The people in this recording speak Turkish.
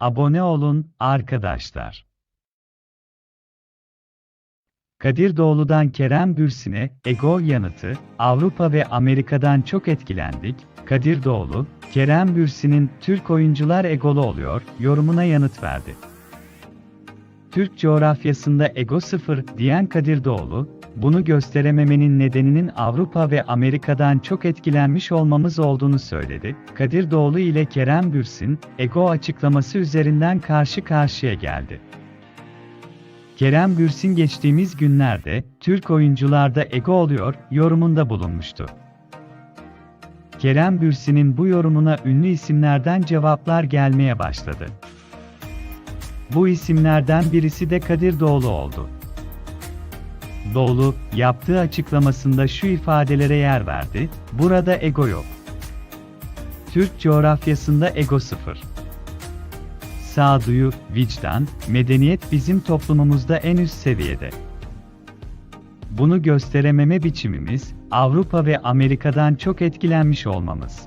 abone olun arkadaşlar. Kadir Doğulu'dan Kerem Bürsin'e Ego yanıtı, Avrupa ve Amerika'dan çok etkilendik. Kadir Doğulu, Kerem Bürsin'in Türk oyuncular egolu oluyor yorumuna yanıt verdi. Türk coğrafyasında ego sıfır diyen Kadir Doğulu, bunu gösterememenin nedeninin Avrupa ve Amerika'dan çok etkilenmiş olmamız olduğunu söyledi. Kadir Doğulu ile Kerem Bürsin, ego açıklaması üzerinden karşı karşıya geldi. Kerem Bürsin geçtiğimiz günlerde, Türk oyuncularda ego oluyor, yorumunda bulunmuştu. Kerem Bürsin'in bu yorumuna ünlü isimlerden cevaplar gelmeye başladı. Bu isimlerden birisi de Kadir Doğulu oldu. Doğulu, yaptığı açıklamasında şu ifadelere yer verdi, burada ego yok. Türk coğrafyasında ego sıfır. Sağduyu, vicdan, medeniyet bizim toplumumuzda en üst seviyede. Bunu gösterememe biçimimiz, Avrupa ve Amerika'dan çok etkilenmiş olmamız.